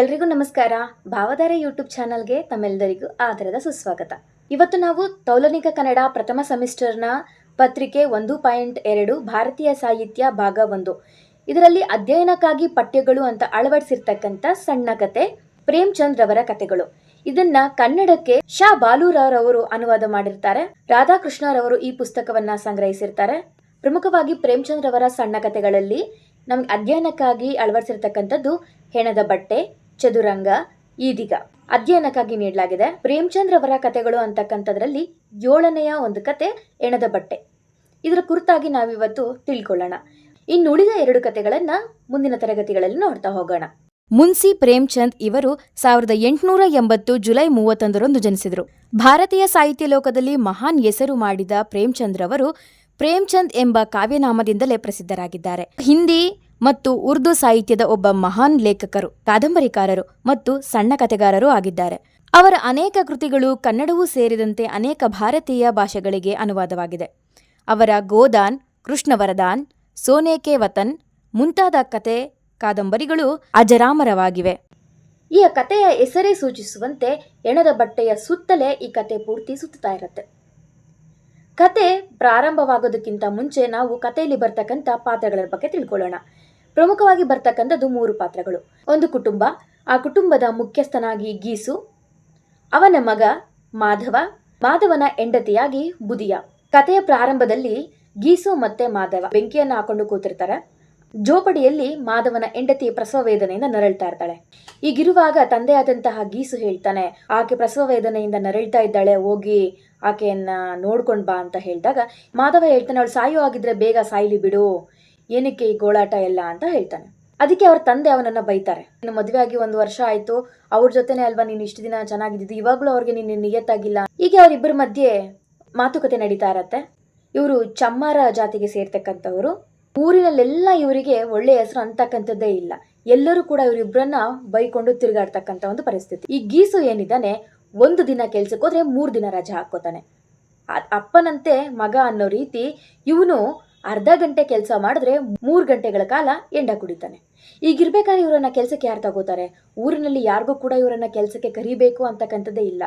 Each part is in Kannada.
ಎಲ್ರಿಗೂ ನಮಸ್ಕಾರ. ಭಾವಧಾರೆ ಯೂಟ್ಯೂಬ್ ಚಾನಲ್ಗೆ ತಮ್ಮೆಲ್ಲರಿಗೂ ಆಧಾರದ ಸುಸ್ವಾಗತ. ಇವತ್ತು ನಾವು ತೌಲನಿಕ ಕನ್ನಡ ಪ್ರಥಮ ಸೆಮಿಸ್ಟರ್ನ ಪತ್ರಿಕೆ ಒಂದು ಪಾಯಿಂಟ್ ಎರಡು ಭಾರತೀಯ ಸಾಹಿತ್ಯ ಭಾಗ ಒಂದು. ಇದರಲ್ಲಿ ಅಧ್ಯಯನಕ್ಕಾಗಿ ಪಠ್ಯಗಳು ಅಂತ ಅಳವಡಿಸಿರ್ತಕ್ಕಂಥ ಸಣ್ಣ ಕತೆ, ಪ್ರೇಮ್ಚಂದ್ ರವರ ಕತೆಗಳು. ಇದನ್ನ ಕನ್ನಡಕ್ಕೆ ಶಾ ಬಾಲೂರವರು ಅನುವಾದ ಮಾಡಿರ್ತಾರೆ. ರಾಧಾಕೃಷ್ಣರವರು ಈ ಪುಸ್ತಕವನ್ನ ಸಂಗ್ರಹಿಸಿರ್ತಾರೆ. ಪ್ರಮುಖವಾಗಿ ಪ್ರೇಮ್ಚಂದ್ ರವರ ಸಣ್ಣ ಕತೆಗಳಲ್ಲಿ ನಮ್ಗೆ ಅಧ್ಯಯನಕ್ಕಾಗಿ ಅಳವಡಿಸಿರ್ತಕ್ಕಂಥದ್ದು ಹೆಣದ ಬಟ್ಟೆ ಚದುರಂಗ, ಈದಿಗ. ಅಧ್ಯಯನಕ್ಕಾಗಿ ನೀಡಲಾಗಿದೆ ಪ್ರೇಮಚಂದ್ರ ಅವರ ಕಥೆಗಳು ಅಂತಕ್ಕಂಥದ್ರಲ್ಲಿ ಏಳನೆಯ ಒಂದು ಕತೆ ಎಣದ ಬಟ್ಟೆ. ಇದರ ಕುರಿತಾಗಿ ನಾವಿವತ್ತು ತಿಳ್ಕೊಳ್ಳೋಣ. ಇನ್ನುಳಿದ ಎರಡು ಕತೆಗಳನ್ನ ಮುಂದಿನ ತರಗತಿಗಳಲ್ಲಿ ನೋಡ್ತಾ ಹೋಗೋಣ. ಮುನ್ಸಿ ಪ್ರೇಮ್ಚಂದ್ ಇವರು ಸಾವಿರದ ಎಂಟುನೂರ ಎಂಬತ್ತು ಜುಲೈ ಮೂವತ್ತೊಂದರಂದು ಜನಿಸಿದರು. ಭಾರತೀಯ ಸಾಹಿತ್ಯ ಲೋಕದಲ್ಲಿ ಮಹಾನ್ ಹೆಸರು ಮಾಡಿದ ಪ್ರೇಮ್ಚಂದ್ ಅವರು ಪ್ರೇಮ್ಚಂದ್ ಎಂಬ ಕಾವ್ಯನಾಮದಿಂದಲೇ ಪ್ರಸಿದ್ಧರಾಗಿದ್ದಾರೆ. ಹಿಂದಿ ಮತ್ತು ಉರ್ದು ಸಾಹಿತ್ಯದ ಒಬ್ಬ ಮಹಾನ್ ಲೇಖಕರು, ಕಾದಂಬರಿಕಾರರು ಮತ್ತು ಸಣ್ಣ ಕಥೆಗಾರರು ಆಗಿದ್ದಾರೆ. ಅವರ ಅನೇಕ ಕೃತಿಗಳು ಕನ್ನಡವೂ ಸೇರಿದಂತೆ ಅನೇಕ ಭಾರತೀಯ ಭಾಷೆಗಳಿಗೆ ಅನುವಾದವಾಗಿದೆ. ಅವರ ಗೋದಾನ್, ಕೃಷ್ಣವರದಾನ್ ಸೋನೇಕೆ ವತನ್, ಮುಂತಾದ ಕತೆ ಕಾದಂಬರಿಗಳು ಅಜರಾಮರವಾಗಿವೆ. ಈ ಕಥೆಯ ಹೆಸರೇ ಸೂಚಿಸುವಂತೆ ಎಣದ ಬಟ್ಟೆಯ ಸುತ್ತಲೇ ಈ ಕತೆ ಪೂರ್ತಿ ಸುತ್ತಾ ಇರುತ್ತೆ. ಕತೆ ಪ್ರಾರಂಭವಾಗೋದಕ್ಕಿಂತ ಮುಂಚೆ ನಾವು ಕಥೆಯಲ್ಲಿ ಬರ್ತಕ್ಕಂಥ ಪಾತ್ರಗಳ ಬಗ್ಗೆ ತಿಳ್ಕೊಳ್ಳೋಣ. ಪ್ರಮುಖವಾಗಿ ಬರ್ತಕ್ಕಂಥದ್ದು ಮೂರು ಪಾತ್ರಗಳು. ಒಂದು ಕುಟುಂಬ, ಆ ಕುಟುಂಬದ ಮುಖ್ಯಸ್ಥನಾಗಿ ಗೀಸು, ಅವನ ಮಗ ಮಾಧವ, ಮಾಧವನ ಹೆಂಡತಿಯಾಗಿ ಬುದಿಯ. ಕಥೆಯ ಪ್ರಾರಂಭದಲ್ಲಿ ಗೀಸು ಮತ್ತೆ ಮಾಧವ ಬೆಂಕಿಯನ್ನು ಹಾಕೊಂಡು ಕೂತಿರ್ತಾರೆ. ಜೋಪಡಿಯಲ್ಲಿ ಮಾಧವನ ಹೆಂಡತಿ ಪ್ರಸವ ವೇದನೆಯಿಂದ ನರಳ್ತಾ ಇರ್ತಾಳೆ. ಈಗಿರುವಾಗ ತಂದೆಯಾದಂತಹ ಗೀಸು ಹೇಳ್ತಾನೆ, ಆಕೆ ಪ್ರಸವ ವೇದನೆಯಿಂದ ನರಳ್ತಾ ಇದ್ದಾಳೆ, ಹೋಗಿ ಆಕೆಯನ್ನ ನೋಡ್ಕೊಂಡ್ ಬಾ ಅಂತ ಹೇಳಿದಾಗ ಮಾಧವ ಹೇಳ್ತಾನೆ, ಅವಳು ಸಾಯೋ ಆಗಿದ್ರೆ ಬೇಗ ಸಾಯ್ಲಿ ಬಿಡು. ಏನಕ್ಕೆ ಈ ಗೋಳಾಟ ಎಲ್ಲ ಅಂತ ಹೇಳ್ತಾನೆ. ಅದಕ್ಕೆ ಅವ್ರ ತಂದೆ ಅವನನ್ನ ಬೈತಾರೆ. ನೀನು ಮದುವೆ ಆಗಿ ಒಂದು ವರ್ಷ ಆಯ್ತು, ಅವ್ರ ಜೊತೆನೆ ಅಲ್ವಾ ನೀನು ಇಷ್ಟು ದಿನ ಚೆನ್ನಾಗಿದ್ದು ಇವಾಗ್ಲೂ ಅವ್ರಿಗೆ ನೀನು ನಿಯತ್ತಾಗಿಲ್ಲ. ಹೀಗೆ ಅವರಿಬ್ಬರ ಮಧ್ಯೆ ಮಾತುಕತೆ ನಡೀತಾ ಇರತ್ತೆ. ಇವರು ಚಮ್ಮಾರ ಜಾತಿಗೆ ಸೇರ್ತಕ್ಕಂಥವ್ರು. ಊರಿನಲ್ಲೆಲ್ಲ ಇವರಿಗೆ ಒಳ್ಳೆ ಹೆಸರು ಅಂತಕ್ಕಂಥದ್ದೇ ಇಲ್ಲ. ಎಲ್ಲರೂ ಕೂಡ ಇವರಿಬ್ಬರನ್ನ ಬೈಕೊಂಡು ತಿರುಗಾಡ್ತಕ್ಕಂಥ ಒಂದು ಪರಿಸ್ಥಿತಿ. ಈ ಗೀಸು ಏನಿದ್ದಾನೆ, ಒಂದು ದಿನ ಕೆಲ್ಸಕ್ಕೆ ಹೋದ್ರೆ ಮೂರು ದಿನ ರಜಾ ಹಾಕೋತಾನೆ ಅಪ್ಪನಂತೆ ಮಗ ಅನ್ನೋ ರೀತಿ ಇವನು ಅರ್ಧ ಗಂಟೆ ಕೆಲಸ ಮಾಡಿದ್ರೆ ಮೂರು ಗಂಟೆಗಳ ಕಾಲ ಎಂಡ ಕುಡಿತಾನೆ. ಈಗಿರ್ಬೇಕಾದ್ರೆ ಇವರನ್ನ ಕೆಲಸಕ್ಕೆ ಯಾರು ತಗೋತಾರೆ? ಊರಿನಲ್ಲಿ ಯಾರಿಗೂ ಕೂಡ ಇವರನ್ನ ಕೆಲಸಕ್ಕೆ ಕರಿಬೇಕು ಅಂತಕ್ಕಂಥದ್ದೇ ಇಲ್ಲ.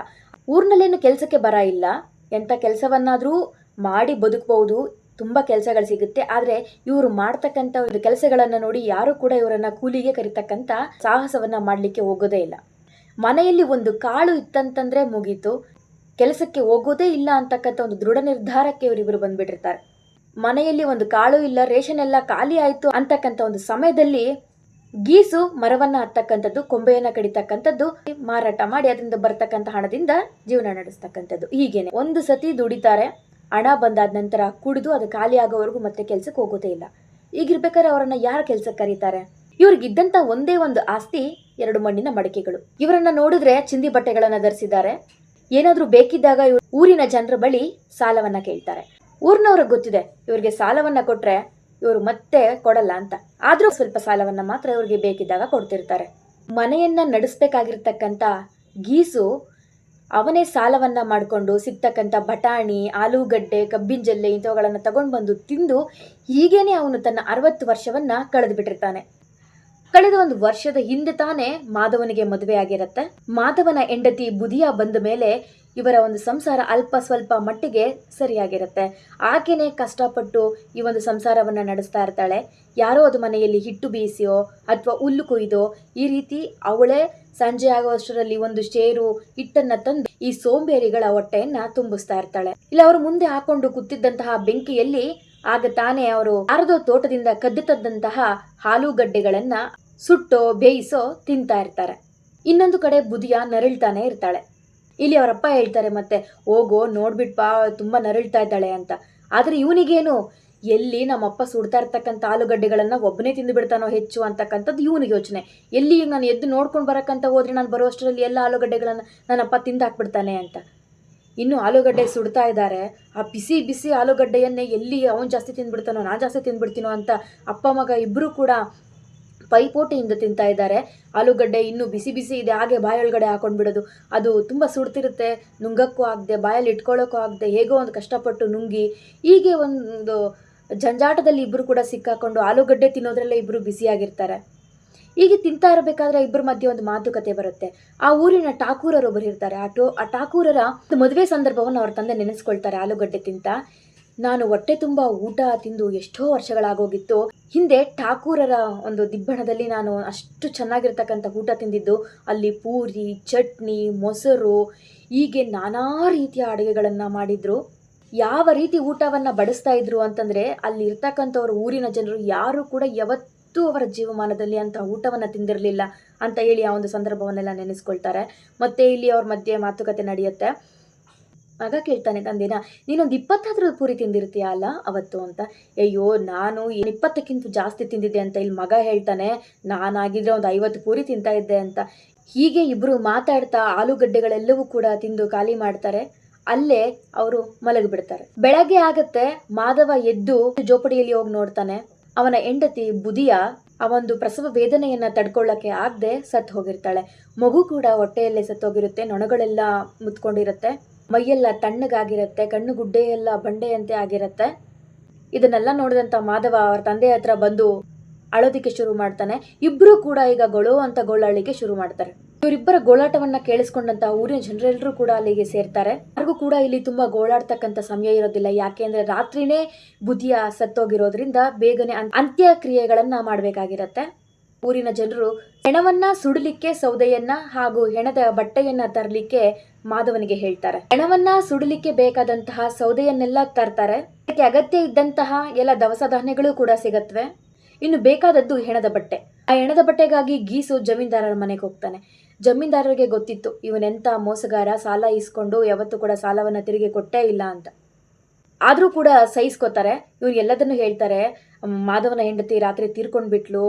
ಊರಿನಲ್ಲೇನು ಕೆಲಸಕ್ಕೆ ಬರ ಇಲ್ಲ. ಎಂಥ ಕೆಲಸವನ್ನಾದರೂ ಮಾಡಿ ಬದುಕಬಹುದು. ತುಂಬ ಕೆಲಸಗಳು ಸಿಗುತ್ತೆ. ಆದರೆ ಇವರು ಮಾಡ್ತಕ್ಕಂಥ ಒಂದು ಕೆಲಸಗಳನ್ನು ನೋಡಿ ಯಾರು ಕೂಡ ಇವರನ್ನ ಕೂಲಿಗೆ ಕರಿತಕ್ಕಂಥ ಸಾಹಸವನ್ನು ಮಾಡಲಿಕ್ಕೆ ಹೋಗೋದೇ ಇಲ್ಲ. ಮನೆಯಲ್ಲಿ ಒಂದು ಕಾಳು ಇತ್ತಂತಂದ್ರೆ ಮುಗೀತು. ಕೆಲಸಕ್ಕೆ ಹೋಗೋದೇ ಇಲ್ಲ ಅಂತಕ್ಕಂಥ ಒಂದು ದೃಢ ನಿರ್ಧಾರಕ್ಕೆ ಇವರಿಬ್ಬರು ಬಂದ್ಬಿಟ್ಟಿರ್ತಾರೆ. ಮನೆಯಲ್ಲಿ ಒಂದು ಕಾಳು ಇಲ್ಲ, ರೇಷನ್ ಎಲ್ಲ ಖಾಲಿ ಆಯಿತು ಅಂತಕ್ಕಂಥ ಒಂದು ಸಮಯದಲ್ಲಿ ಗೀಸು ಮರವನ್ನು ಹತ್ತಕ್ಕಂಥದ್ದು, ಕೊಂಬೆಯನ್ನು ಕಡಿತಕ್ಕಂಥದ್ದು ಮಾರಾಟ ಮಾಡಿ ಅದರಿಂದ ಬರ್ತಕ್ಕಂಥ ಹಣದಿಂದ ಜೀವನ ನಡೆಸ್ತಕ್ಕಂಥದ್ದು. ಹೀಗೇನೆ. ಒಂದು ಸತಿ ದುಡಿತಾರೆ, ಹಣ ಬಂದಾದ ನಂತರ ಕುಡಿದು ಅದು ಖಾಲಿ ಆಗೋವರೆಗೂ ಮತ್ತೆ ಕೆಲ್ಸಕ್ಕೆ ಹೋಗೋದೇ ಇಲ್ಲ. ಈಗಿರ್ಬೇಕಾದ್ರೆ ಅವರನ್ನ ಯಾರು ಕೆಲ್ಸಕ್ಕೆ ಕರೀತಾರೆ? ಇವ್ರಿಗಿದ್ದಂತ ಒಂದೇ ಒಂದು ಆಸ್ತಿ, ಎರಡು ಮಣ್ಣಿನ ಮಡಿಕೆಗಳು. ಇವರನ್ನ ನೋಡಿದ್ರೆ ಚಿಂದಿ ಬಟ್ಟೆಗಳನ್ನ ಧರಿಸಿದ್ದಾರೆ. ಏನಾದರೂ ಬೇಕಿದ್ದಾಗ ಇವ್ರು ಊರಿನ ಜನರ ಬಳಿ ಸಾಲವನ್ನ ಕೇಳ್ತಾರೆ. ಊರಿನವ್ರಿಗೆ ಗೊತ್ತಿದೆ, ಇವ್ರಿಗೆ ಸಾಲವನ್ನ ಕೊಟ್ರೆ ಇವರು ಮತ್ತೆ ಕೊಡಲ್ಲ ಅಂತ. ಆದ್ರೂ ಸ್ವಲ್ಪ ಸಾಲವನ್ನ ಮಾತ್ರ ಇವ್ರಿಗೆ ಬೇಕಿದ್ದಾಗ ಕೊಡ್ತಿರ್ತಾರೆ. ಮನೆಯನ್ನ ನಡೆಸ್ಬೇಕಾಗಿರ್ತಕ್ಕಂಥ ಗೀಸು ಅವನೇ ಸಾಲವನ್ನ ಮಾಡಿಕೊಂಡು ಸಿಗ್ತಕ್ಕಂಥ ಬಟಾಣಿ, ಆಲೂಗಡ್ಡೆ, ಕಬ್ಬಿನ ಜಲ್ಲೆ ಇಂಥವುಗಳನ್ನು ತಗೊಂಡು ಬಂದು ತಿಂದು ಹೀಗೇನೆ ಅವನು ತನ್ನ ಅರವತ್ತು ವರ್ಷವನ್ನ ಕಳೆದು ಬಿಟ್ಟಿರ್ತಾನೆ ಕಳೆದ ಒಂದು ವರ್ಷದ ಹಿಂದೆ ತಾನೇ ಮಾಧವನಿಗೆ ಮದುವೆ ಆಗಿರತ್ತೆ ಮಾಧವನ ಹೆಂಡತಿ ಬುದಿಯ ಬಂದ ಮೇಲೆ ಇವರ ಒಂದು ಸಂಸಾರ ಅಲ್ಪ ಸ್ವಲ್ಪ ಮಟ್ಟಿಗೆ ಸರಿಯಾಗಿರುತ್ತೆ. ಆಕೆನೇ ಕಷ್ಟಪಟ್ಟು ಈ ಒಂದು ಸಂಸಾರವನ್ನ ನಡೆಸ್ತಾ ಇರ್ತಾಳೆ. ಯಾರೋ ಅದು ಮನೆಯಲ್ಲಿ ಹಿಟ್ಟು ಬೀಸಿಯೋ ಅಥವಾ ಹುಲ್ಲು ಕೊಯ್ದೋ ಈ ರೀತಿ ಅವಳೇ ಸಂಜೆ ಆಗುವಷ್ಟರಲ್ಲಿ ಒಂದು ಶೇರು ಹಿಟ್ಟನ್ನ ತಂದು ಈ ಸೋಂಬೇರಿಗಳ ಹೊಟ್ಟೆಯನ್ನ ತುಂಬಿಸ್ತಾ ಇರ್ತಾಳೆ. ಇಲ್ಲ, ಅವರು ಮುಂದೆ ಹಾಕೊಂಡು ಕೂತಿದ್ದಂತಹ ಬೆಂಕಿಯಲ್ಲಿ ಆಗ ತಾನೇ ಅವರು ಅರ್ಧೋ ತೋಟದಿಂದ ಕದ್ದು ತದ್ದಂತಹ ಆಲೂಗಡ್ಡೆಗಳನ್ನ ಸುಟ್ಟೋ ಬೇಯಿಸೋ ತಿಂತಾ ಇರ್ತಾರೆ. ಇನ್ನೊಂದು ಕಡೆ ಬುದಿಯ ನರಳ್ತಾನೆ ಇರ್ತಾಳೆ. ಇಲ್ಲಿ ಅವರಪ್ಪ ಹೇಳ್ತಾರೆ, ಮತ್ತೆ ಹೋಗೋ ನೋಡ್ಬಿಟ್ಪಾ ತುಂಬ ನರಳ್ತಾ ಇದ್ದಾಳೆ ಅಂತ. ಆದ್ರೆ ಇವನಿಗೇನು? ಎಲ್ಲಿ ನಮ್ಮಪ್ಪ ಸುಡ್ತಾ ಇರ್ತಕ್ಕಂಥ ಆಲೂಗಡ್ಡೆಗಳನ್ನು ಒಬ್ಬನೇ ತಿಂದು ಬಿಡ್ತಾನೋ ಹೆಚ್ಚು ಅಂತಕ್ಕಂಥದ್ದು ಇವನಿಗೆ ಯೋಚನೆ. ಎಲ್ಲಿ ನಾನು ಎದ್ದು ನೋಡ್ಕೊಂಡು ಬರಕ್ಕಂತ ಹೋದ್ರೆ ನಾನು ಬರೋ ಅಷ್ಟರಲ್ಲಿ ಎಲ್ಲ ಆಲೂಗಡ್ಡೆಗಳನ್ನ ನನ್ನಪ್ಪ ತಿಂದು ಹಾಕ್ಬಿಡ್ತಾನೆ ಅಂತ. ಇನ್ನು ಆಲೂಗಡ್ಡೆ ಸುಡ್ತಾ ಇದ್ದಾರೆ. ಆ ಬಿಸಿ ಬಿಸಿ ಆಲೂಗಡ್ಡೆಯನ್ನೇ ಎಲ್ಲಿ ಅವನು ಜಾಸ್ತಿ ತಿಂದ್ಬಿಡ್ತಾನೋ, ನಾನು ಜಾಸ್ತಿ ತಿಂದ್ಬಿಡ್ತೀನೋ ಅಂತ ಅಪ್ಪ ಮಗ ಇಬ್ಬರು ಕೂಡ ಪೈಪೋಟಿಯಿಂದ ತಿಂತಾ ಇದ್ದಾರೆ. ಆಲೂಗಡ್ಡೆ ಇನ್ನೂ ಬಿಸಿ ಬಿಸಿ ಇದೆ. ಹಾಗೆ ಬಾಯೊಳಗಡೆ ಹಾಕೊಂಡು ಬಿಡೋದು ಅದು ತುಂಬ ಸುಡ್ತಿರುತ್ತೆ. ನುಂಗಕ್ಕೂ ಆಗದೆ, ಬಾಯಲ್ಲಿ ಇಟ್ಕೊಳ್ಳೋಕ್ಕೂ ಆಗದೆ, ಹೇಗೋ ಒಂದು ಕಷ್ಟಪಟ್ಟು ನುಂಗಿ. ಹೀಗೆ ಒಂದು ಜಂಜಾಟದಲ್ಲಿ ಇಬ್ಬರು ಕೂಡ ಸಿಕ್ಕಾಕೊಂಡು ಆಲೂಗಡ್ಡೆ ತಿನ್ನೋದ್ರಲ್ಲೇ ಇಬ್ಬರು ಬಿಸಿಯಾಗಿರ್ತಾರೆ. ಹೀಗೆ ತಿಂತಾ ಇರಬೇಕಾದ್ರೆ ಇಬ್ಬರ ಮಧ್ಯೆ ಒಂದು ಮಾತುಕತೆ ಬರುತ್ತೆ. ಆ ಊರಿನ ಠಾಕೂರರು ಒಬ್ಬರು ಇರ್ತಾರೆ. ಆ ಟೋ, ಆ ಠಾಕೂರರ ಮದುವೆ ಸಂದರ್ಭವನ್ನು ಅವ್ರ ತಂದೆ ನೆನೆಸ್ಕೊಳ್ತಾರೆ ಆಲೂಗಡ್ಡೆ ತಿಂತ. ನಾನು ಹೊಟ್ಟೆ ತುಂಬ ಊಟ ತಿಂದು ಎಷ್ಟೋ ವರ್ಷಗಳಾಗೋಗಿತ್ತು. ಹಿಂದೆ ಠಾಕೂರರ ಒಂದು ದಿಬ್ಬಣದಲ್ಲಿ ನಾನು ಅಷ್ಟು ಚೆನ್ನಾಗಿರ್ತಕ್ಕಂಥ ಊಟ ತಿಂದಿದ್ದು. ಅಲ್ಲಿ ಪೂರಿ, ಚಟ್ನಿ, ಮೊಸರು, ಹೀಗೆ ನಾನಾ ರೀತಿಯ ಅಡುಗೆಗಳನ್ನು ಮಾಡಿದ್ರು. ಯಾವ ರೀತಿ ಊಟವನ್ನು ಬಡಿಸ್ತಾ ಇದ್ರು ಅಂತಂದರೆ ಅಲ್ಲಿ ಇರ್ತಕ್ಕಂಥವ್ರು ಊರಿನ ಜನರು ಯಾರು ಕೂಡ ಯಾವತ್ತೂ ಅವರ ಜೀವಮಾನದಲ್ಲಿ ಅಂತ ಊಟವನ್ನು ತಿಂದಿರಲಿಲ್ಲ ಅಂತ ಹೇಳಿ ಆ ಒಂದು ಸಂದರ್ಭವನ್ನೆಲ್ಲ ನೆನೆಸ್ಕೊಳ್ತಾರೆ. ಮತ್ತೆ ಇಲ್ಲಿ ಅವ್ರ ಮಧ್ಯೆ ಮಾತುಕತೆ ನಡೆಯುತ್ತೆ. ಮಗ ಕೇಳ್ತಾನೆ, ತಂದೆನ, ನೀನೊಂದು ಇಪ್ಪತ್ತಾದ್ರೂ ಪೂರಿ ತಿಂದಿರ್ತೀಯ ಅಲ್ಲ ಅವತ್ತು ಅಂತ? ಅಯ್ಯೋ, ನಾನು ಏನು ಇಪ್ಪತ್ತಕ್ಕಿಂತ ಜಾಸ್ತಿ ತಿಂದಿದ್ದೆ ಅಂತ ಇಲ್ಲಿ ಮಗ ಹೇಳ್ತಾನೆ, ನಾನಾಗಿದ್ರೆ ಒಂದು ಐವತ್ತು ಪೂರಿ ತಿಂತಾ ಇದ್ದೆ ಅಂತ. ಹೀಗೆ ಇಬ್ಬರು ಮಾತಾಡ್ತಾ ಆಲೂಗಡ್ಡೆಗಳೆಲ್ಲವೂ ಕೂಡ ತಿಂದು ಖಾಲಿ ಮಾಡ್ತಾರೆ. ಅಲ್ಲೇ ಅವರು ಮಲಗಿಬಿಡ್ತಾರೆ. ಬೆಳಗ್ಗೆ ಆಗತ್ತೆ, ಮಾಧವ ಎದ್ದು ಜೋಪಡಿಯಲ್ಲಿ ಹೋಗಿ ನೋಡ್ತಾನೆ. ಅವನ ಹೆಂಡತಿ ಬುದಿಯ ಆ ಒಂದು ಪ್ರಸವ ವೇದನೆಯನ್ನ ತಡ್ಕೊಳ್ಳಕ್ಕೆ ಆಗದೆ ಸತ್ತು ಹೋಗಿರ್ತಾಳೆ. ಮಗು ಕೂಡ ಹೊಟ್ಟೆಯಲ್ಲೇ ಸತ್ತೋಗಿರುತ್ತೆ, ನೊಣಗಳೆಲ್ಲ ಮುತ್ಕೊಂಡಿರುತ್ತೆ. ಮೈಯೆಲ್ಲ ತಣ್ಣಗಾಗಿರುತ್ತೆ, ಕಣ್ಣು ಗುಡ್ಡೆ ಎಲ್ಲ ಬಂಡೆಯಂತೆ ಆಗಿರುತ್ತೆ. ಇದನ್ನೆಲ್ಲ ನೋಡಿದಂತ ಮಾಧವ ಅವರ ತಂದೆ ಹತ್ರ ಬಂದು ಅಳೋದಿಕ್ಕೆ ಶುರು ಮಾಡ್ತಾನೆ. ಇಬ್ರು ಕೂಡ ಈಗ ಗೊಳೋ ಅಂತ ಗೋಳಾಳಿಗೆ ಶುರು ಮಾಡ್ತಾರೆ. ಇವರಿಬ್ಬರ ಗೋಳಾಟವನ್ನ ಕೇಳಿಸ್ಕೊಂಡಂತ ಊರಿನ ಜನರೆಲ್ಲರೂ ಕೂಡ ಅಲ್ಲಿಗೆ ಸೇರ್ತಾರೆ. ಯಾರಿಗೂ ಕೂಡ ಇಲ್ಲಿ ತುಂಬಾ ಗೋಳಾಡ್ತಕ್ಕಂಥ ಸಮಯ ಇರೋದಿಲ್ಲ. ಯಾಕೆ ಅಂದ್ರೆ ರಾತ್ರಿನೇ ಬುದ್ಧಿಯ ಸತ್ತೋಗಿರೋದ್ರಿಂದ ಬೇಗನೆ ಅಂತ್ಯಕ್ರಿಯೆಗಳನ್ನ ಮಾಡಬೇಕಾಗಿರತ್ತೆ. ಊರಿನ ಜನರು ಹೆಣವನ್ನ ಸುಡಲಿಕ್ಕೆ ಸೌದೆಯನ್ನ ಹಾಗೂ ಹೆಣದ ಬಟ್ಟೆಯನ್ನ ತರಲಿಕ್ಕೆ ಮಾಧವನಿಗೆ ಹೇಳ್ತಾರೆ. ಹೆಣವನ್ನ ಸುಡಲಿಕ್ಕೆ ಬೇಕಾದಂತಹ ಸೌದೆಯನ್ನೆಲ್ಲ ತರ್ತಾರೆ. ಅದಕ್ಕೆ ಅಗತ್ಯ ಇದ್ದಂತಹ ಎಲ್ಲ ದವಸ ಧಾನ್ಯಗಳು ಕೂಡ ಸಿಗತ್ವೆ. ಇನ್ನು ಬೇಕಾದದ್ದು ಹೆಣದ ಬಟ್ಟೆ. ಆ ಹೆಣದ ಬಟ್ಟೆಗಾಗಿ ಗೀಸು ಜಮೀನ್ದಾರರ ಮನೆಗೆ ಹೋಗ್ತಾನೆ. ಜಮೀನ್ದಾರರಿಗೆ ಗೊತ್ತಿತ್ತು, ಇವನೆಂತ ಮೋಸಗಾರ, ಸಾಲ ಇಸ್ಕೊಂಡು ಯಾವತ್ತೂ ಕೂಡ ಸಾಲವನ್ನ ತಿರುಗಿ ಕೊಟ್ಟೇ ಇಲ್ಲ ಅಂತ. ಆದರೂ ಕೂಡ ಸಹಿಸ್ಕೋತಾರೆ. ಇವ್ರು ಎಲ್ಲದನ್ನು ಹೇಳ್ತಾರೆ. ಮಾಧವನ ಹೆಂಡತಿ ರಾತ್ರಿ ತೀರ್ಕೊಂಡು ಬಿಟ್ಲು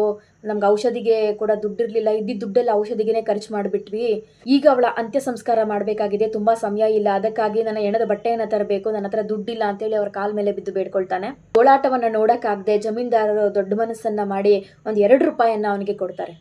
ನಮ್ಗೆ ಔಷಧಿಗೆ ಕೂಡ ದುಡ್ಡಿರಲಿಲ್ಲ. ಇದ್ದಿದ್ದ ದುಡ್ಡೆಲ್ಲ ಔಷಧಿಗೆನೆ ಖರ್ಚು ಮಾಡಿಬಿಟ್ವಿ. ಈಗ ಅವಳ ಅಂತ್ಯ ಸಂಸ್ಕಾರ ಮಾಡಬೇಕಾಗಿದೆ. ತುಂಬ ಸಮಯ ಇಲ್ಲ. ಅದಕ್ಕಾಗಿ ನನ್ನ ಹೆಣದ ಬಟ್ಟೆಯನ್ನು ತರಬೇಕು. ನನ್ನ ಹತ್ರ ದುಡ್ಡಿಲ್ಲ ಅಂತೇಳಿ ಅವ್ರ ಕಾಲ ಮೇಲೆ ಬಿದ್ದು ಬೇಡ್ಕೊಳ್ತಾನೆ. ಗೋಳಾಟವನ್ನು ನೋಡೋಕ್ಕಾಗದೆ ಜಮೀನ್ದಾರರು ದೊಡ್ಡ ಮನಸ್ಸನ್ನು ಮಾಡಿ ಒಂದು ಎರಡು ರೂಪಾಯಿಯನ್ನು ಅವನಿಗೆ ಕೊಡ್ತಾರೆ.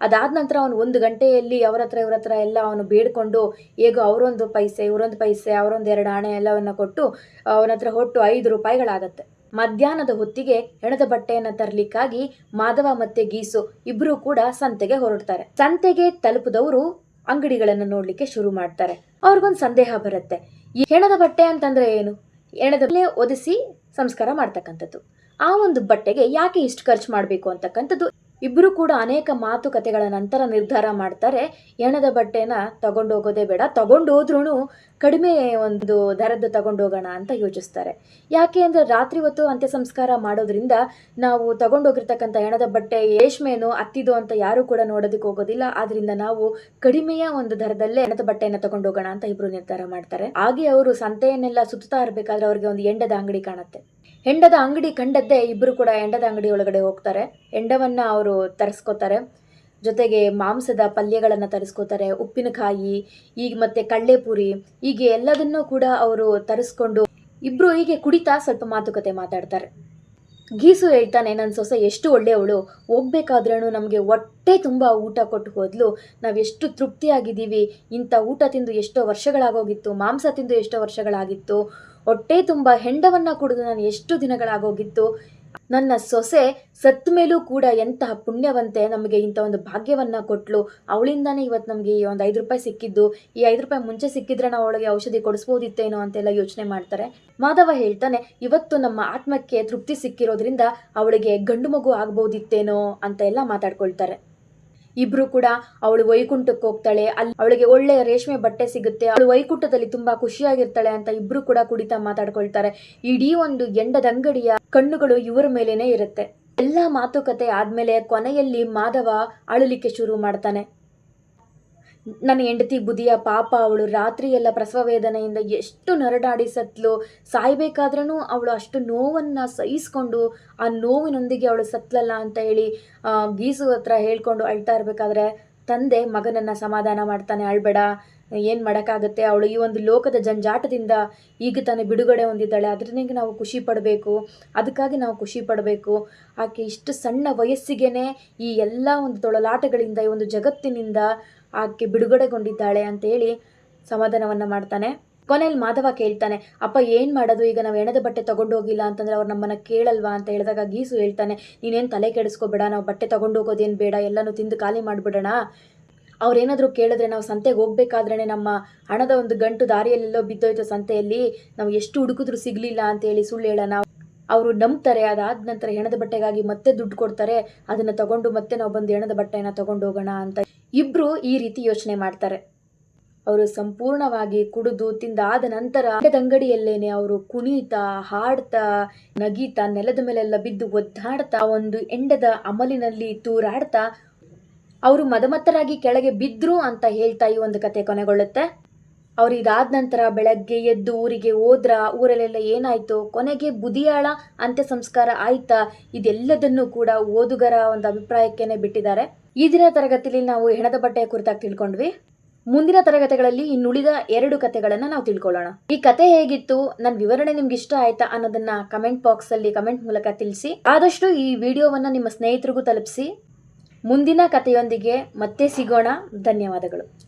ಅದಾದ ನಂತರ ಅವನು ಒಂದು ಗಂಟೆಯಲ್ಲಿ ಅವರ ಹತ್ರ, ಇವ್ರ ಹತ್ರ ಎಲ್ಲ ಅವನು ಬೇಡ್ಕೊಂಡು, ಹೇಗೋ ಅವರೊಂದು ಪೈಸೆ, ಇವರೊಂದು ಪೈಸೆ, ಅವರೊಂದು ಎರಡು ಆಣೆ ಎಲ್ಲವನ್ನ ಕೊಟ್ಟು ಅವನ ಹತ್ರ ಹೊಟ್ಟು ಐದು ರೂಪಾಯಿಗಳಾಗತ್ತೆ. ಮಧ್ಯಾಹ್ನದ ಹೊತ್ತಿಗೆ ಹೆಣದ ಬಟ್ಟೆಯನ್ನ ತರ್ಲಿಕ್ಕಾಗಿ ಮಾಧವ ಮತ್ತೆ ಗೀಸು ಇಬ್ರು ಕೂಡ ಸಂತೆಗೆ ಹೊರಡ್ತಾರೆ. ಸಂತೆಗೆ ತಲುಪಿದವರು ಅಂಗಡಿಗಳನ್ನ ನೋಡ್ಲಿಕ್ಕೆ ಶುರು ಮಾಡ್ತಾರೆ. ಅವ್ರಿಗೊಂದು ಸಂದೇಹ ಬರುತ್ತೆ. ಈ ಹೆಣದ ಬಟ್ಟೆ ಅಂತಂದ್ರೆ ಏನು? ಹೆಣದಲ್ಲೇ ಒದಿಸಿ ಸಂಸ್ಕಾರ ಮಾಡ್ತಕ್ಕಂಥದ್ದು. ಆ ಒಂದು ಬಟ್ಟೆಗೆ ಯಾಕೆ ಇಷ್ಟು ಖರ್ಚು ಮಾಡಬೇಕು ಅಂತಕ್ಕಂಥದ್ದು ಇಬ್ಬರು ಕೂಡ ಅನೇಕ ಮಾತುಕತೆಗಳ ನಂತರ ನಿರ್ಧಾರ ಮಾಡ್ತಾರೆ. ಹೆಣದ ಬಟ್ಟೆನ ತಗೊಂಡೋಗೋದೇ ಬೇಡ. ತಗೊಂಡೋದ್ರೂ ಕಡಿಮೆ ಒಂದು ದರದ್ದು ತಗೊಂಡೋಗೋಣ ಅಂತ ಯೋಚಿಸ್ತಾರೆ. ಯಾಕೆ ಅಂದರೆ ರಾತ್ರಿ ಹೊತ್ತು ಅಂತ್ಯ ಸಂಸ್ಕಾರ ಮಾಡೋದ್ರಿಂದ ನಾವು ತಗೊಂಡೋಗಿರ್ತಕ್ಕಂಥ ಹೆಣದ ಬಟ್ಟೆ, ರೇಷ್ಮೆನೋ ಅತ್ತಿದೋ ಅಂತ ಯಾರೂ ಕೂಡ ನೋಡೋದಕ್ಕೆ ಹೋಗೋದಿಲ್ಲ. ಆದ್ರಿಂದ ನಾವು ಕಡಿಮೆಯ ಒಂದು ದರದಲ್ಲೇ ಹೆಣದ ಬಟ್ಟೆಯನ್ನು ತಗೊಂಡೋಗೋಣ ಅಂತ ಇಬ್ರು ನಿರ್ಧಾರ ಮಾಡ್ತಾರೆ. ಹಾಗೆ ಅವರು ಸಂತೆಯನ್ನೆಲ್ಲ ಸುತ್ತಾ ಇರಬೇಕಾದ್ರೆ ಅವ್ರಿಗೆ ಒಂದು ಎಂಡದ ಅಂಗಡಿ ಕಾಣುತ್ತೆ. ಹೆಂಡದ ಅಂಗಡಿ ಕಂಡದ್ದೇ ಇಬ್ಬರು ಕೂಡ ಹೆಂಡದ ಅಂಗಡಿ ಒಳಗಡೆ ಹೋಗ್ತಾರೆ. ಹೆಂಡವನ್ನು ಅವರು ತರಿಸ್ಕೋತಾರೆ. ಜೊತೆಗೆ ಮಾಂಸದ ಪಲ್ಯಗಳನ್ನು ತರಿಸ್ಕೋತಾರೆ. ಉಪ್ಪಿನಕಾಯಿ, ಈಗ ಮತ್ತೆ ಕಳ್ಳೆಪುರಿ, ಹೀಗೆ ಎಲ್ಲದನ್ನೂ ಕೂಡ ಅವರು ತರಿಸ್ಕೊಂಡು ಇಬ್ಬರು ಹೀಗೆ ಕುಡಿತಾ ಸ್ವಲ್ಪ ಮಾತುಕತೆ ಮಾತಾಡ್ತಾರೆ. ಗೀಸು ಹೇಳ್ತಾನೆ ನನ್ನ ಸೊಸೆ ಎಷ್ಟು ಒಳ್ಳೆಯವಳು. ಹೋಗ್ಬೇಕಾದ್ರೂ ನಮಗೆ ಹೊಟ್ಟೆ ತುಂಬ ಊಟ ಕೊಟ್ಟು ಹೋದ್ಲು. ನಾವು ಎಷ್ಟು ತೃಪ್ತಿಯಾಗಿದ್ದೀವಿ. ಇಂಥ ಊಟ ತಿಂದು ಎಷ್ಟೋ ವರ್ಷಗಳಾಗೋಗಿತ್ತು. ಮಾಂಸ ತಿಂದು ಎಷ್ಟೋ ವರ್ಷಗಳಾಗಿತ್ತು. ಹೊಟ್ಟೆ ತುಂಬ ಹೆಂಡವನ್ನ ಕುಡಿದು ನಾನು ಎಷ್ಟು ದಿನಗಳಾಗೋಗಿತ್ತು. ನನ್ನ ಸೊಸೆ ಸತ್ತ ಮೇಲೂ ಕೂಡ ಎಂತಹ ಪುಣ್ಯವಂತೆ ನಮಗೆ ಇಂಥ ಒಂದು ಭಾಗ್ಯವನ್ನ ಕೊಟ್ಲು. ಅವಳಿಂದಾನೇ ಇವತ್ತು ನಮಗೆ ಈ ಒಂದು ಐದು ರೂಪಾಯಿ ಸಿಕ್ಕಿದ್ದು. ಈ ಐದು ರೂಪಾಯಿ ಮುಂಚೆ ಸಿಕ್ಕಿದ್ರೆ ನಾವು ಅವಳಿಗೆ ಔಷಧಿ ಕೊಡಿಸ್ಬೋದಿತ್ತೇನೋ ಅಂತೆಲ್ಲ ಯೋಚನೆ ಮಾಡ್ತಾರೆ. ಮಾಧವ ಹೇಳ್ತಾನೆ, ಇವತ್ತು ನಮ್ಮ ಆತ್ಮಕ್ಕೆ ತೃಪ್ತಿ ಸಿಕ್ಕಿರೋದ್ರಿಂದ ಅವಳಿಗೆ ಗಂಡು ಮಗು ಆಗ್ಬೋದಿತ್ತೇನೋ ಅಂತ ಎಲ್ಲ ಮಾತಾಡ್ಕೊಳ್ತಾರೆ. ಇಬ್ರು ಕೂಡ ಅವಳು ವೈಕುಂಠಕ್ಕೆ ಹೋಗ್ತಾಳೆ. ಅಲ್ಲಿ ಅವಳಿಗೆ ಒಳ್ಳೆ ರೇಷ್ಮೆ ಬಟ್ಟೆ ಸಿಗುತ್ತೆ. ಅವಳು ವೈಕುಂಠದಲ್ಲಿ ತುಂಬಾ ಖುಷಿಯಾಗಿರ್ತಾಳೆ ಅಂತ ಇಬ್ರು ಕೂಡ ಕುಡಿತಾ ಮಾತಾಡ್ಕೊಳ್ತಾರೆ. ಇಡೀ ಒಂದು ಎಂಡದ ಅಂಗಡಿಯ ಕಣ್ಣುಗಳು ಇವರ ಮೇಲೇನೆ ಇರುತ್ತೆ. ಎಲ್ಲಾ ಮಾತುಕತೆ ಆದ್ಮೇಲೆ ಕೊನೆಯಲ್ಲಿ ಮಾಧವ ಅಳಲಿಕ್ಕೆ ಶುರು ಮಾಡ್ತಾನೆ. ನನ್ನ ಹೆಂಡತಿ ಬುದಿಯ ಪಾಪ, ಅವಳು ರಾತ್ರಿ ಎಲ್ಲ ಪ್ರಸವ ವೇದನೆಯಿಂದ ಎಷ್ಟು ನರಡಾಡಿ ಸತ್ಲು ಸಾಯ್ಬೇಕಾದ್ರೂ ಅವಳು ಅಷ್ಟು ನೋವನ್ನು ಸಹಿಸ್ಕೊಂಡು ಆ ನೋವಿನೊಂದಿಗೆ ಅವಳು ಸತ್ಲಲ್ಲ ಅಂತ ಹೇಳಿ ಗೀಸು ಹತ್ರ ಹೇಳ್ಕೊಂಡು ಅಳ್ತಾ ಇರಬೇಕಾದ್ರೆ ತಂದೆ ಮಗನನ್ನು ಸಮಾಧಾನ ಮಾಡ್ತಾನೆ, ಅಳ್ಬೇಡ, ಏನು ಮಾಡೋಕ್ಕಾಗುತ್ತೆ, ಅವಳು ಈ ಒಂದು ಲೋಕದ ಜಂಜಾಟದಿಂದ ಈಗ ತಾನೇ ಬಿಡುಗಡೆ ಹೊಂದಿದ್ದಾಳೆ ಅದರಿಂದ ನಾವು ಖುಷಿ ಪಡಬೇಕು, ಅದಕ್ಕಾಗಿ ನಾವು ಖುಷಿ ಪಡಬೇಕು, ಆಕೆ ಇಷ್ಟು ಸಣ್ಣ ವಯಸ್ಸಿಗೆನೆ ಈ ಎಲ್ಲ ಒಂದು ತೊಳಲಾಟಗಳಿಂದ, ಈ ಒಂದು ಜಗತ್ತಿನಿಂದ ಆಕೆ ಬಿಡುಗಡೆಗೊಂಡಿದ್ದಾಳೆ ಅಂತ ಹೇಳಿ ಸಮಾಧಾನವನ್ನ ಮಾಡ್ತಾನೆ. ಕೊನೆಯಲ್ಲಿ ಮಾಧವ ಕೇಳ್ತಾನೆ, ಅಪ್ಪ, ಏನು ಮಾಡೋದು? ಈಗ ನಾವು ಹೆಣದ ಬಟ್ಟೆ ತಗೊಂಡು ಹೋಗಿಲ್ಲ ಅಂತಂದ್ರೆ ಅವ್ರು ನಮ್ಮನ್ನ ಕೇಳಲ್ವಾ? ಅಂತ ಹೇಳಿದಾಗ ಗೀಸು ಹೇಳ್ತಾನೆ, ನೀನೇನ್ ತಲೆ ಕೆಡಿಸ್ಕೋಬೇಡ, ನಾವು ಬಟ್ಟೆ ತಗೊಂಡು ಹೋಗೋದೇನ್ ಬೇಡ, ಎಲ್ಲಾನು ತಿಂದು ಖಾಲಿ ಮಾಡಿಬಿಡೋಣ. ಅವ್ರೇನಾದರೂ ಕೇಳಿದ್ರೆ ನಾವು ಸಂತೆಗೆ ಹೋಗ್ಬೇಕಾದ್ರೆ ನಮ್ಮ ಹಣದ ಒಂದು ಗಂಟು ದಾರಿಯಲ್ಲೆಲ್ಲೋ ಬಿದ್ದೋಯ್ತು ಸಂತೆಯಲ್ಲಿ, ನಾವು ಎಷ್ಟು ಹುಡುಕಿದ್ರು ಸಿಗಲಿಲ್ಲ ಅಂತೇಳಿ ಸುಳ್ಳು ಹೇಳೋಣ. ಅವರು ನಂಬ್ತಾರೆ ಅದಾದ ನಂತರ ಹೆಣದ ಬಟ್ಟೆಗಾಗಿ ಮತ್ತೆ ದುಡ್ಡು ಕೊಡ್ತಾರೆ, ಅದನ್ನ ತಗೊಂಡು ಮತ್ತೆ ನಾವು ಬಂದು ಹೆಣದ ಬಟ್ಟೆನ ತಗೊಂಡು ಹೋಗೋಣ ಅಂತ ಇಬ್ಬರು ಈ ರೀತಿ ಯೋಚನೆ ಮಾಡ್ತಾರೆ. ಅವರು ಸಂಪೂರ್ಣವಾಗಿ ಕುಡಿದು ತಿಂದಾದ ನಂತರ ಅಂಗಡಿಯಲ್ಲೇನೆ ಅವರು ಕುಣಿತಾ, ಹಾಡ್ತಾ, ನಗೀತಾ, ನೆಲದ ಮೇಲೆಲ್ಲ ಬಿದ್ದು ಒದ್ದಾಡ್ತಾ, ಒಂದು ಎಂಡದ ಅಮಲಿನಲ್ಲಿ ತೂರಾಡ್ತಾ, ಅವರು ಮದಮತ್ತರಾಗಿ ಕೆಳಗೆ ಬಿದ್ರು ಅಂತ ಹೇಳ್ತಾ ಈ ಒಂದು ಕತೆ ಕೊನೆಗೊಳ್ಳುತ್ತೆ. ಅವ್ರು ಇದಾದ ನಂತರ ಬೆಳಗ್ಗೆ ಎದ್ದು ಊರಿಗೆ ಹೋದ್ರ ಊರಲ್ಲೆಲ್ಲ ಏನಾಯ್ತು? ಕೊನೆಗೆ ಬುದಿಯಾಳ ಅಂತ್ಯ ಸಂಸ್ಕಾರ ಆಯ್ತಾ? ಇದೆಲ್ಲದನ್ನು ಕೂಡ ಓದುಗರ ಒಂದು ಅಭಿಪ್ರಾಯಕ್ಕೇನೆ ಬಿಟ್ಟಿದ್ದಾರೆ. ಈ ದಿನ ತರಗತಿಯಲ್ಲಿ ನಾವು ಹೆಣದ ಬಟ್ಟೆಯ ಕುರಿತಾಗಿ ತಿಳ್ಕೊಂಡ್ವಿ. ಮುಂದಿನ ತರಗತಿಗಳಲ್ಲಿ ಇನ್ನುಳಿದ ಎರಡು ಕಥೆಗಳನ್ನು ನಾವು ತಿಳ್ಕೊಳ್ಳೋಣ. ಈ ಕತೆ ಹೇಗಿತ್ತು ನನ್ನ ವಿವರಣೆ ನಿಮ್ಗೆ ಇಷ್ಟ ಆಯ್ತಾ ಅನ್ನೋದನ್ನ ಕಮೆಂಟ್ ಬಾಕ್ಸ್ ಅಲ್ಲಿ ಕಮೆಂಟ್ ಮೂಲಕ ತಿಳಿಸಿ. ಆದಷ್ಟು ಈ ವಿಡಿಯೋವನ್ನ ನಿಮ್ಮ ಸ್ನೇಹಿತರಿಗೂ ತಲುಪಿಸಿ. ಮುಂದಿನ ಕಥೆಯೊಂದಿಗೆ ಮತ್ತೆ ಸಿಗೋಣ. ಧನ್ಯವಾದಗಳು.